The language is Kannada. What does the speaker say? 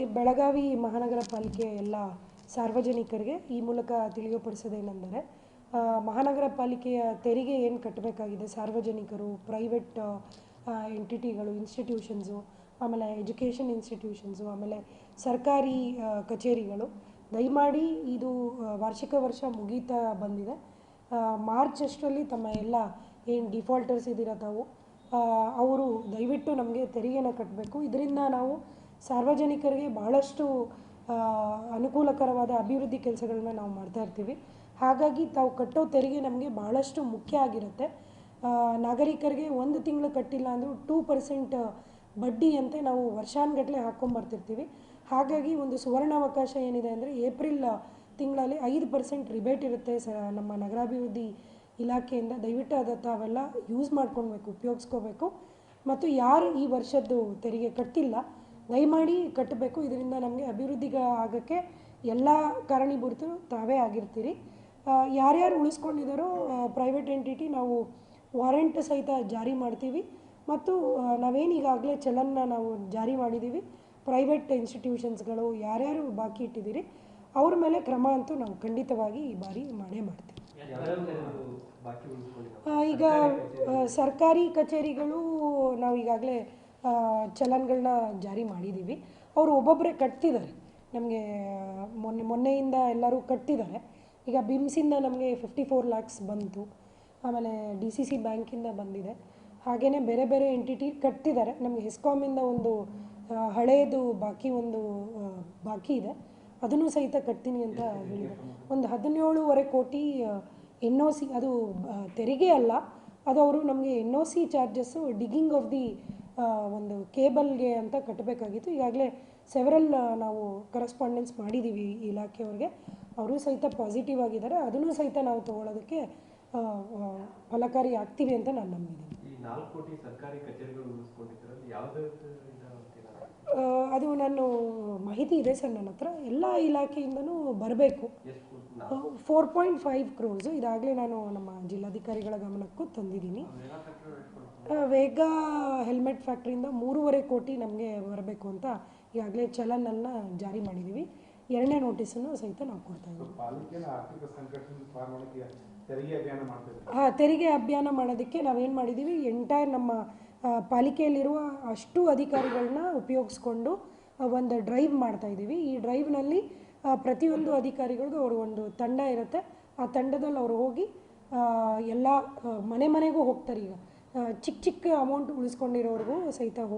ಈ ಬೆಳಗಾವಿ ಮಹಾನಗರ ಪಾಲಿಕೆಯ ಎಲ್ಲ ಸಾರ್ವಜನಿಕರಿಗೆ ಈ ಮೂಲಕ ತಿಳಿಯಪಡಿಸೋದೇನೆಂದರೆ ಮಹಾನಗರ ಪಾಲಿಕೆಯ ತೆರಿಗೆ ಏನು ಕಟ್ಟಬೇಕಾಗಿದೆ? ಸಾರ್ವಜನಿಕರು ಪ್ರೈವೇಟ್ ಎಂಟಿಟಿಗಳು ಇನ್ಸ್ಟಿಟ್ಯೂಷನ್ಸು ಆಮೇಲೆ ಎಜುಕೇಷನ್ ಇನ್ಸ್ಟಿಟ್ಯೂಷನ್ಸು ಆಮೇಲೆ ಸರ್ಕಾರಿ ಕಚೇರಿಗಳು. ದಯಮಾಡಿ ಇದು ವಾರ್ಷಿಕ ವರ್ಷ ಮುಗೀತಾ ಬಂದಿದೆ. ಮಾರ್ಚ್ ಅಷ್ಟರಲ್ಲಿ ತಮ್ಮ ಎಲ್ಲ ಏನು ಡಿಫಾಲ್ಟರ್ಸ್ ಇದ್ದೀರ ತಾವು ಅವರು ದಯವಿಟ್ಟು ನಮಗೆ ತೆರಿಗೆನ ಕಟ್ಟಬೇಕು ಇದರಿಂದ ನಾವು ಸಾರ್ವಜನಿಕರಿಗೆ ಬಹಳಷ್ಟು ಅನುಕೂಲಕರವಾದ ಅಭಿವೃದ್ಧಿ ಕೆಲಸಗಳನ್ನ ನಾವು ಮಾಡ್ತಾ ಇರ್ತೀವಿ. ಹಾಗಾಗಿ ತಾವು ಕಟ್ಟೋ ತೆರಿಗೆ ನಮಗೆ ಬಹಳಷ್ಟು ಮುಖ್ಯ ಆಗಿರುತ್ತೆ. ನಾಗರಿಕರಿಗೆ ಒಂದು ತಿಂಗಳು ಕಟ್ಟಿಲ್ಲ ಅಂದರೂ ಟೂ ಪರ್ಸೆಂಟ್ ಬಡ್ಡಿಯಂತೆ ನಾವು ವರ್ಷಾನುಗಟ್ಟಲೆ ಹಾಕ್ಕೊಂಬರ್ತಿರ್ತೀವಿ ಹಾಗಾಗಿ ಒಂದು ಸುವರ್ಣಾವಕಾಶ ಏನಿದೆ ಅಂದರೆ ಏಪ್ರಿಲ್ ತಿಂಗಳಲ್ಲಿ ಐದು ಪರ್ಸೆಂಟ್ ರಿಬೇಟ್ ಇರುತ್ತೆ ಸ, ನಮ್ಮ ನಗರಾಭಿವೃದ್ಧಿ ಇಲಾಖೆಯಿಂದ. ದಯವಿಟ್ಟು ಅದು ತಾವೆಲ್ಲ ಯೂಸ್ ಮಾಡ್ಕೊಳ್ಬೇಕು ಉಪಯೋಗಿಸ್ಕೋಬೇಕು ಮತ್ತು ಯಾರು ಈ ವರ್ಷದ್ದು ತೆರಿಗೆ ಕಟ್ಟಿಲ್ಲ ದಯಮಾಡಿ ಕಟ್ಟಬೇಕು. ಇದರಿಂದ ನಮಗೆ ಅಭಿವೃದ್ಧಿಗೆ ಆಗೋಕ್ಕೆ ಎಲ್ಲ ಕಾರಣೀಭೂತರು ತಾವೇ ಆಗಿರ್ತೀರಿ. ಯಾರ್ಯಾರು ಉಳಿಸ್ಕೊಂಡಿದ್ದಾರೋ ಪ್ರೈವೇಟ್ ಎಂಟಿಟಿ ನಾವು ವಾರೆಂಟ್ ಸಹಿತ ಜಾರಿ ಮಾಡ್ತೀವಿ. ಮತ್ತು ನಾವೇನೀಗಾಗಲೇ ನಾವೇನು ಈಗಾಗಲೇ ಚಲನ್ನ ನಾವು ಜಾರಿ ಮಾಡಿದ್ದೀವಿ ಪ್ರೈವೇಟ್ ಇನ್ಸ್ಟಿಟ್ಯೂಷನ್ಸ್ಗಳು ಯಾರ್ಯಾರು ಬಾಕಿ ಇಟ್ಟಿದ್ದೀರಿ ಅವ್ರ ಮೇಲೆ ಕ್ರಮ ಅಂತೂ ನಾವು ಖಂಡಿತವಾಗಿ ಈ ಬಾರಿ ಮಾಡೇ ಮಾಡ್ತೀವಿ. ಈಗ ಸರ್ಕಾರಿ ಕಚೇರಿಗಳು ನಾವು ಈಗಾಗಲೇ ಚಲನ್ಗಳನ್ನ ಜಾರಿ ಮಾಡಿದ್ದೀವಿ ಅವರು ಒಬ್ಬೊಬ್ಬರೇ ಕಟ್ತಿದ್ದಾರೆ. ನಮಗೆ, ಮೊನ್ನೆ, ಮೊನ್ನೆಯಿಂದ ಎಲ್ಲರೂ ಕಟ್ಟಿದ್ದಾರೆ. ಈಗ ಬಿಮ್ಸಿಂದ ನಮಗೆ ಫಿಫ್ಟಿ ಫೋರ್ ಲ್ಯಾಕ್ಸ್ ಬಂತು. ಆಮೇಲೆ ಡಿ ಸಿ ಸಿ ಬ್ಯಾಂಕಿಂದ ಬಂದಿದೆ. ಹಾಗೆಯೇ ಬೇರೆ ಬೇರೆ ಎಂಟಿಟಿ ಕಟ್ಟಿದ್ದಾರೆ. ನಮಗೆ ಹೆಸ್ಕಾಮಿಂದ ಒಂದು ಹಳೆಯದು ಬಾಕಿ ಒಂದು ಬಾಕಿ ಇದೆ. ಅದನ್ನು ಸಹಿತ ಕಟ್ತೀನಿ ಅಂತ ಹೇಳಿದೆ ಒಂದು ಹದಿನೇಳುವರೆ ಕೋಟಿ ಎನ್ ಒ ಸಿ ಅದು ತೆರಿಗೆ ಅಲ್ಲ. ಅದು ಅವರು ನಮಗೆ N O C charges digging of the ಒಂದು ಕೇಬಲ್ಗೆ ಅಂತ ಕಟ್ಟಬೇಕಾಗಿತ್ತು. ಈಗಾಗಲೇ ಸೆವೆರಲ್ ನಾವು ಕರೆಸ್ಪಾಂಡೆನ್ಸ್ ಮಾಡಿದ್ದೀವಿ ಇಲಾಖೆಯವ್ರಿಗೆ. ಅವರು ಸಹಿತ ಪಾಸಿಟಿವ್ ಆಗಿದ್ದಾರೆ. ಅದನ್ನು ಸಹಿತ ನಾವು ಆ, ಫಲಕಾರಿ ಆಗ್ತೀವಿ ಅಂತ ನಾನು ನಂಬಿದ್ದೀನಿ. ಅದು ನಾನು ಮಾಹಿತಿ ಇದೆ ಸರ್ ನನ್ನ ಹತ್ರ. ಎಲ್ಲ ಇಲಾಖೆಯಿಂದನೂ ಬರಬೇಕು. ಫೋರ್ ಪಾಯಿಂಟ್ ಫೈವ್ ಕ್ರೋರ್ಸು ಇದಾಗಲೇ ನಾನು ನಮ್ಮ ಜಿಲ್ಲಾಧಿಕಾರಿಗಳ ಗಮನಕ್ಕೂ ತಂದಿದ್ದೀನಿ. ವೇಗ ಹೆಲ್ಮೆಟ್ ಫ್ಯಾಕ್ಟ್ರಿಯಿಂದ ಮೂರುವರೆ ಕೋಟಿ ನಮಗೆ ಬರಬೇಕು ಅಂತ ಈಗಾಗಲೇ ಚಲನನ್ನು ಜಾರಿ ಮಾಡಿದ್ದೀವಿ ಎರಡನೇ ನೋಟಿಸನ್ನು ಸಹಿತ ನಾವು ಕೊಡ್ತಾ ಇದ್ದೀವಿ. ಹಾಂ ತೆರಿಗೆ ಅಭಿಯಾನ ಮಾಡೋದಕ್ಕೆ ನಾವೇನು ಮಾಡಿದ್ದೀವಿ ಎಂಟೈರ್ ನಮ್ಮ ಪಾಲಿಕೆಯಲ್ಲಿರುವ ಅಷ್ಟು ಅಧಿಕಾರಿಗಳನ್ನ ಉಪಯೋಗಿಸ್ಕೊಂಡು ಒಂದು ಡ್ರೈವ್ ಮಾಡ್ತಾ ಇದ್ದೀವಿ. ಈ ಡ್ರೈವ್ನಲ್ಲಿ ಪ್ರತಿಯೊಂದು ಅಧಿಕಾರಿಗಳಿಗೂ ಅವ್ರ ಒಂದು ತಂಡ ಇರುತ್ತೆ. ಆ ತಂಡದಲ್ಲಿ ಅವರು ಹೋಗಿ ಎಲ್ಲ ಮನೆ ಮನೆಗೂ ಹೋಗ್ತಾರೆ ಈಗ. ಚಿಕ್ಕ ಚಿಕ್ಕ ಅಮೌಂಟ್ ಉಳಿಸ್ಕೊಂಡಿರೋರಿಗೂ ಸಹಿತ ಹೋಗಿ